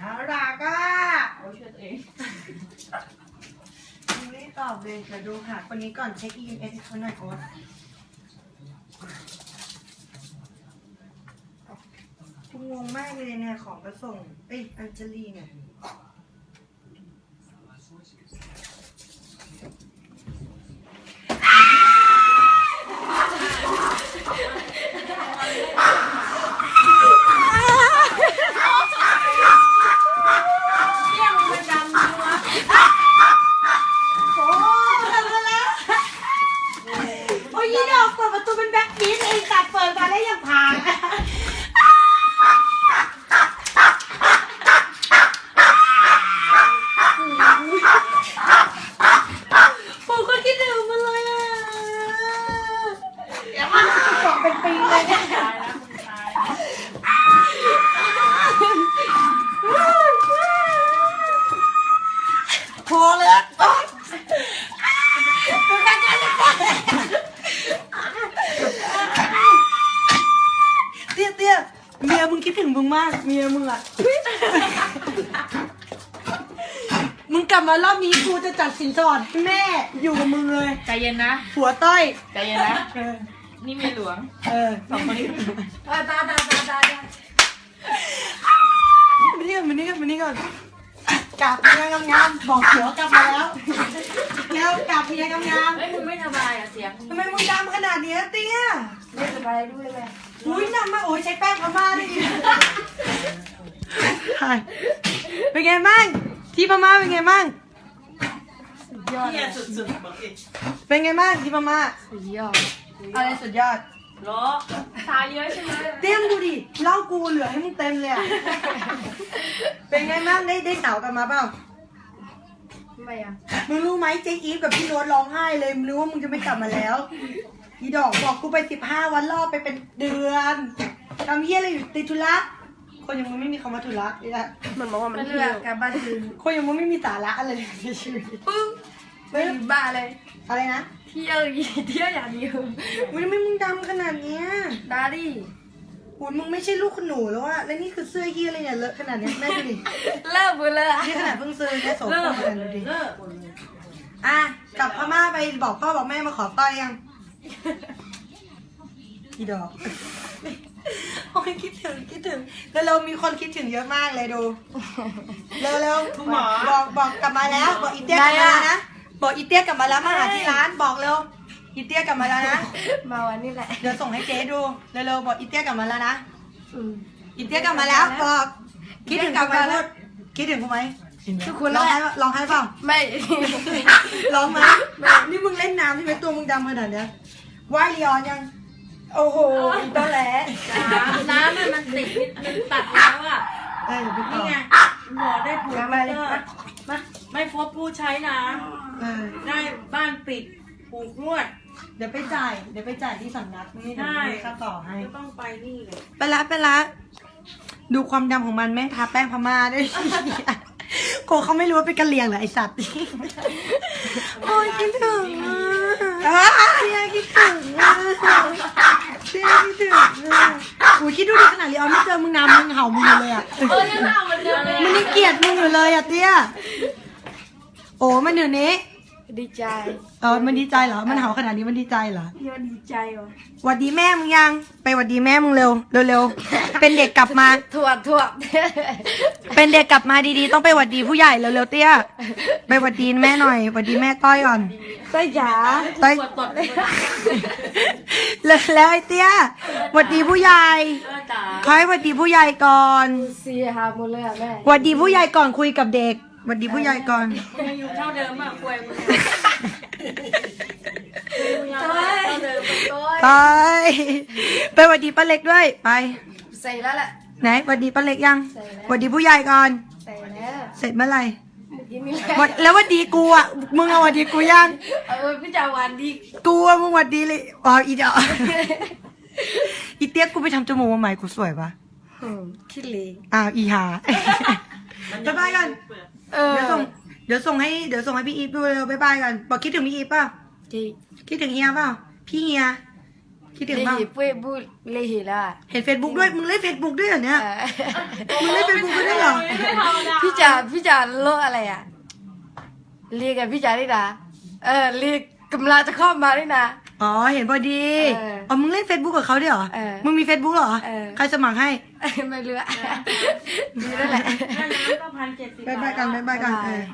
น่ารักอะโอ้ยช่วยตัวเองยังไม่ได้ตอบเลยเดี๋ยวดูค่ะ คนนี้ก่อนเช็ค EMS เขาหน่อยโอ๊ตกูงงมากเลยเนี่ย ของกระส่ง เอ้ย อัญชลีเนี่ย เยี่ยมมันดำนัว โอ้ทำมาแล้วโอ้ยยี่ดอกเปิด นิดเองตัดเปิดมาแล้วยังผ่านมก็คิดถึงมันเลยอะเดี๋ยวมันจะเกาะเป็นปีเลยเนี่ย ตายแล้วคุณตาย พอแล้วเตี้ยเตี้ยเมี ยมึงคิดถึงมึงมากเมียมึงอะ มึงกลับมารอบนี้กูจะจัดสินสอดให้แม่อยู่กับมึงเลย ใจเย็นนะผัวต้อยใจเย็นนะ เออนี่เมียหลวงเออสองคนนี้ตาตาตาตาตามานี่ก่อนมานี่ก่อนมานี่ก่อนกลับเมียงามๆบอกผัวกลับมาแล้วแล้วกลับเมียงามเฮ้ยมึงไม่สบายอะเสียงๆทำไมมึงดำขนาดเนี้ย เตี้ยไม่สบายด้วยแหละอุ้ยดำมากโอ้ยใช้แป้งพม่าได้ดีเป็นไงบ้าง ที่พม่าเป็นไงบ้าง ยอดเที่ยสุดๆบอกอีกเป็นไงบ้างที่พม่าสุดยอดอะไรสุดยอดล้อตายเยอะใช่ไหมเตี้ยมดูดิเหล่ากูเหลือให้มึงเต็มเลยอะเป็นไงบ้างได้ได้สาวกลันมาเปล่าทำไมอะมึงรู้ไหมเจ๊อีฟกับพี่โรสร้องไห้เลยมึงรู้ว่ามึงจะไม่กลับมาแล้ว อีดอกบอกกูไปสิบห้าวันรอบไปเป็นเดือนทำเฮียอะไรอยู่ติดธุระคนอย่างมึงไม่มีคำว่าธุระเนี่ยมันบอกว่ามันมันเที่เลืยอวกกลับบ้านคืนคนอย่างมึงไม่มีสาระอะไรเลยในชีวิตปึ้งไม่มีบ้าเลยอะไรนะเที่ยวอีเที่ยวอย่างเดียวมึงไม่มึงดำขนาดเนี้ยดาดิโอ้ยมึงไม่ใช่ลูกคุณหนูแล้วอะแล้วนี่คือเสื้อเฮียอะไรเนี่ยเลอะขนาดเนี้ยแม่ดูดิเลิกไปเลยอะนี่ขนาดเพิ่งซื้อแค่โสมเลิกกันดูดิเลิกอะกลับพม่าไปบอกพ่อบอกแม่มาขอต้อยยัง อีดอก โอ้ยคิดถึงคิดถึง แล้วเรามีคนคิดถึงเยอะมากเลยดู เร็วเร็วคุณหมอ บอกบอกกลับมาแล้ว บอกอีเตี้ยกลับมาแล้วนะ บอกอีเตี้ยกลับมาแล้วมาหาที่ร้านบอกเร็ว อีเตี้ยกลับมาแล้วนะ มาวันนี้แหละ เดี๋ยวส่งให้เจ๊ดู เร็วๆบอกอีเตี้ยกลับมาแล้วนะ อืม อีเตี้ยกลับมาแล้วบอกคิดถึงกลับมาพูดคิดถึงกูไหม ทุกคนร้องแหไห้ละปะร้องไห้เปล่าไม่ ร้องไหมนี่มึงเล่นน้ำใช่ไหมตัวมึงดำขนาดเนี้ยว่ายลีออนยัง โอ้โหอีตอแหลน้ำมันมันติดมันตัดแล้วอะ เอ้ยอย่าไปต่นี่อ ไงหมอได้ผูกกลับมาเลยก็มาไม่พบผู้ใช้น้เออำได้บ้านปิดผูกนวด เดี๋ยวไปจ่าย เดี๋ยวไปจ่ายที่สำนักนี่เดี๋ยวใช่มีค่าต่อให้ ก็ต้องไปนี่เลย ไปละไปละ ดูความดำของมันแม่งทาแป้งพม่าด้วย โกเขาไม่รู้ว่าเป็นกะเหรี่ยงเหรอไอสัตว์ โอ้ยคิดถึงอะเฮียคิดถึงอะเฮียคิดถึงอะโอ้ยคิดดูดิขนาดลีออนไม่เจอมึงนานมึงเห่ามึงอยู่เลยอะ เออยังเอาเหมือนเดิมเลย มันยังเกลียดมึงอยู่เลยอะเตี้ย โอ้มันอยู่นี้ ดีใจเออมันดีใจเหรอ มันเห่าขนาดนี้มันดีใจเหรอเที่ยวดีใจว่ะหวัดดีแม่มึงยัง ไปหวัดดีแม่มึงเร็ว เร็วๆ เป็นเด็กกลับมา ถั่วถั่วเป็นเด็กกลับมาดีๆ ต้องไปหวัดดีผู้ใหญ่เร็วๆเตี้ย ไปหวัดดีแม่หน่อย หวัดดีแม่ต้อยก่อนไส้จ๋าต้อยปวดตดเลยแล้วแล้วไอ้เตี้ย หวัดดีผู้ใหญ่เออจ๋าคอยหวัดดีผู้ใหญ่ก่อนเสียหาหมดเลยอะแม่ หวัดดีผู้ใหญ่ก่อนคุยกับเด็ก หวัดดีผู้ใหญ่ก่อน มึงยังอยู่เท่าเดิมอะป่วยมึงมึงยังเท่าเดิมโอ้ยไป ไปหวัดดีป้าเล็กด้วย ไป ใส่แล้วแหละ ไหนหวัดดีป้าเล็กยังใส่แล้วหวัดดีผู้ใหญ่ก่อน ใส่แล้วเสร็จเมื่อไหร่เมื่อกี้นี่แหหวัละดแล้วหวัดดีกูอะ มึงเอาหวัดดีกูยัง เออพี่จาวันดีกูอะมึงหวัดดีเลยอ๋ออีเดียวอีเตี้ยกูไปทำจมูกมาใหม่กูสวยปะอืมขี้เหร่อ้าวอีหา บ๊ายบายกัน เออเดี๋ยวส่งเดี๋ยวส่งให้เดี๋ยวส่งให้พี่อีฟดูเร็วบ๊ายบายกันบอกคิดถึงพี่อีฟเปล่าจีคิดถึงเฮียเปล่าพี่เฮียคิดถึงเลบ้างหิปุ้ยบุเลหิละเห็นเฟซบุ๊กด้วย มึงเล่นเฟซบุ๊กด้วยเหรอเนี่ย เออมึงเล่นเฟซบุ๊กด้วยเหรอ ไม่ธรรมดาพี่จ๋าพี่จ๋าโลกอะไรอะเรียกกับพี่จ๋าด้วยนะเออเรียกกำลังจะเข้ามาด้วยนะ อ๋อเห็นพอดีเอออ๋อมึงเล่นเฟซบุ๊กกับเขาด้วยเหรอ เออมึงมีเฟซบุ๊กเหรอ เออ ใครสมัครให้ไม่รู้อะดีนั่นแหละแค่น้ำก็พันเจ็ดสิบบายบายกันบายบายกันบ๊ายบายเออ